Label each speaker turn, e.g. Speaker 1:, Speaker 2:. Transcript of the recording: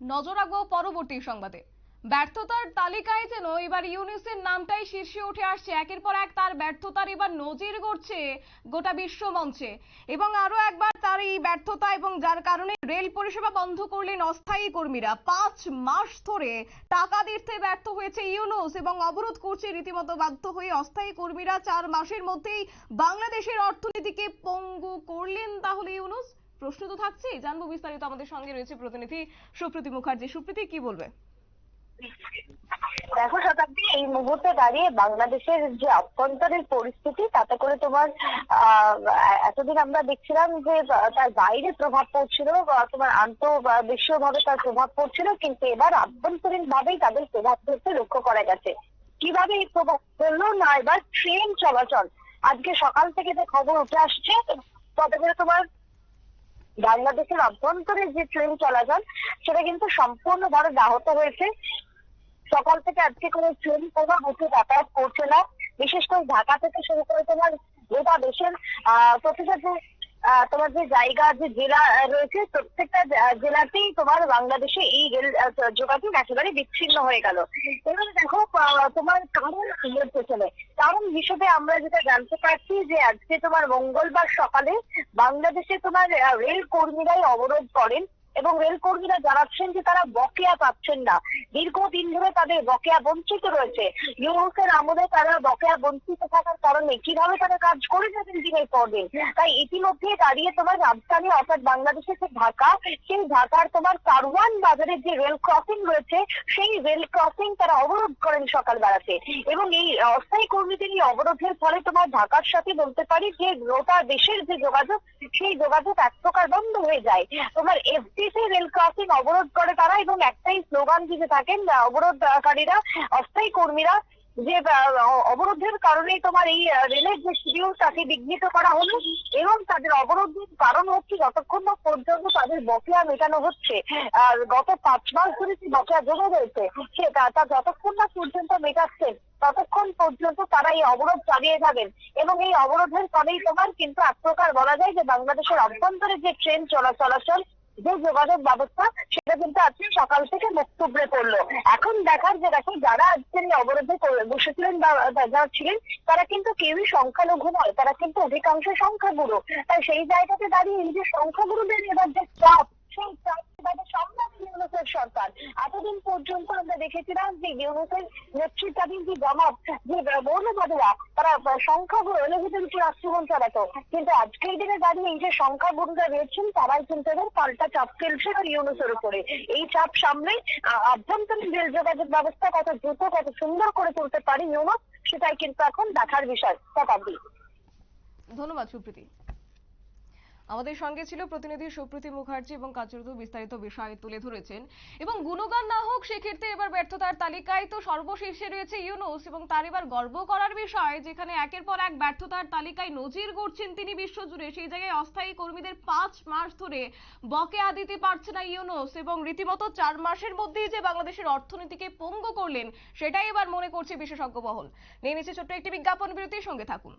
Speaker 1: নজর রাখব পরবর্তী সংবাদে। ব্যর্থতার তালিকায় যেন এবার ইউনিসের নামটাই শীর্ষে উঠে আসছে, একের পর এক তার ব্যর্থতার এবার নজির গড়ছে গোটা বিশ্ব মঞ্চে। এবং আরও একবার তার এই ব্যর্থতা এবং যার কারণে রেল পরিষেবা বন্ধ করলেন অস্থায়ী কর্মীরা। পাঁচ মাস ধরে টাকা দিতে ব্যর্থ হয়েছে ইউনুস এবং অবরোধ করছে রীতিমতো বাধ্য হয়ে অস্থায়ী কর্মীরা। চার মাসের মধ্যেই বাংলাদেশের অর্থনীতিকে পঙ্গু করলেন তাহলে ইউনুস। প্রশ্ন তো থাকছেই, জানব বিস্তারিত আমাদের সঙ্গে রয়েছে প্রতিনিধি সুপ্রীতি মুখার্জি। সুপ্রীতি, কি বলবে?
Speaker 2: দেখো শতাব্দী, এই মুহূর্তে দাঁড়িয়ে বাংলাদেশের যে অভ্যন্তরীণ পরিস্থিতি, তাতে করে তোমার এতদিন আমরা দেখছিলাম যে তার বাইরে প্রভাব পড়ছিল তোমার আন্ত বিশ্বভাবে তার প্রভাব পড়ছিল, কিন্তু এবার আভ্যন্তরীণ ভাবেই তাদের প্রভাব পড়তে লক্ষ্য করা গেছে। কীভাবে এই প্রভাব পড়ল না, এবার ট্রেন চলাচল। আজকে সকাল থেকে যে খবর উঠে আসছে তাতে করে তোমার বাংলাদেশের অভ্যন্তরে যে ট্রেন চলাচল সেটা কিন্তু সম্পূর্ণভাবে ব্যাহত হয়েছে। সকাল থেকে আজকে কোনো ট্রেন কোনো রুটে যাতায়াত করছে না। বিশেষ করে ঢাকা থেকে শুরু করে তোমার গোটা দেশের আহ, প্রতিটা যে তোমার যে জায়গা, যে জেলা রয়েছে, প্রত্যেকটা জেলাতেই তোমার বাংলাদেশে এই রেল যোগাযোগ একেবারে বিচ্ছিন্ন হয়ে গেল। এবার দেখো তোমার কারণ পেছনে। কারণ হিসেবে আমরা যেটা জানতে পারছি যে আজকে তোমার মঙ্গলবার সকালে বাংলাদেশে তোমার রেল কর্মীরাই অবরোধ করেন এবং রেল কর্মীরা জানাচ্ছেন যে তারা বকেয়া পাচ্ছেন না। দীর্ঘদিন ধরে তাদের বকেয়া বঞ্চিত রয়েছে। ইউরোপের আমলে তারা বকেয়া বঞ্চিত থাকার কারণে কীভাবে তারা কাজ করে যাবেন দিনের পর দিন? তাই ইতিমধ্যে দাঁড়িয়ে তোমার রাজধানী, অর্থাৎ বাংলাদেশের যে ঢাকা, সেই ঢাকার তোমার কারওয়ান বাজারের যে রেল ক্রসিং রয়েছে, সেই রেল ক্রসিং তারা অবরোধ করেন সকালবেলাতে। এবং এই অস্থায়ী কর্মীদের এই অবরোধের ফলে তোমার ঢাকার সাথে বলতে পারি যে গোটা দেশের যে যোগাযোগ, সেই যোগাযোগ এক প্রকার বন্ধ হয়ে যায়। তোমার এফডিসি রেল ক্রসিং অবরোধ করে তারা এবং একটাই স্লোগান দিতে থাকেন অবরোধকারীরা, অস্থায়ী কর্মীরা, যে অবরোধের কারণে তোমার এই রেলের যে শিডিউল তাকে বিঘ্নিত করা হলো এবং তাদের অবরোধের কারণ হচ্ছে যতক্ষণ না পর্যন্ত তাদের বকেয়া মেটানো হচ্ছে। আর গত পাঁচ মাস ধরে যে বকেয়া জমা রয়েছে, সে তা যতক্ষণ না পর্যন্ত মেটাচ্ছেন ততক্ষণ পর্যন্ত তারা এই অবরোধ চালিয়ে যাবেন। এবং এই অবরোধের ফলেই তোমার কিন্তু এক প্রকার বলা যায় যে বাংলাদেশের অভ্যন্তরে যে ট্রেন চলা চলাচল যে যোগাযোগ ব্যবস্থা, সেটা কিন্তু আজকে সকাল থেকে মুখ করল এখন দেখার যে দেখো, যারা আজকের এই অবরোধে বসেছিলেন বা যারা ছিলেন তারা কিন্তু কেউই সংখ্যালঘু নয়, তারা কিন্তু অধিকাংশ সংখ্যাগুরু। তাই সেই জায়গাতে দাঁড়িয়ে এই যে সংখ্যাগুরুদের এবার যে চাপ, সেই চাপ তাদের সামলাবে ইউনুসের সরকার। এতদিন পর্যন্ত আমরা দেখেছিলাম যে ইউনুসের নেতৃত্বাধীন যে জমাত যে মৌলবাদীরা, তারা সংখ্যাগুরু এলিভেটের উপর আক্রমণ চালাতো। কিন্তু আজকের দিনে দাঁড়িয়ে এই যে সংখ্যাগুরুরা রয়েছেন, তারাই কিন্তু এবার পাল্টা চাপ ফেলছে আর ইউনুসের উপরে। এই চাপ সামলে, আ- আভ্যন্তরীণ রেল যোগাযোগ ব্যবস্থা কত দ্রুত, কত সুন্দর করে তুলতে পারে ইউনুস, সেটাই কিন্তু এখন দেখার বিষয়। শতাব্দী।
Speaker 1: ধন্যবাদ, সুপ্রীতি। আমাদের সঙ্গে ছিল প্রতিনিধি সুপ্রীতি মুখার্জি এবং কার্যত বিস্তারিত বিষয় তুলে ধরেছেন। এবং গুণগান না হোক, সেক্ষেত্রে এবার ব্যর্থতার তালিকায় তো সর্বশীর্ষে রয়েছে ইউনুস এবং তার এবার গর্ব করার বিষয়, যেখানে একের পর এক ব্যর্থতার তালিকায় নজির গড়ছেন তিনি বিশ্বজুড়ে। সেই জায়গায় অস্থায়ী কর্মীদের পাঁচ মাস ধরে বকেয়া দিতে পারছে না ইউনুস এবং রীতিমতো চার মাসের মধ্যেই যে বাংলাদেশের অর্থনীতিকে পঙ্গু করলেন, সেটাই এবার মনে করছে বিশেষজ্ঞ মহল নিয়ে নিচ্ছে ছোট্ট একটি বিজ্ঞাপন বিরতির সঙ্গে থাকুন।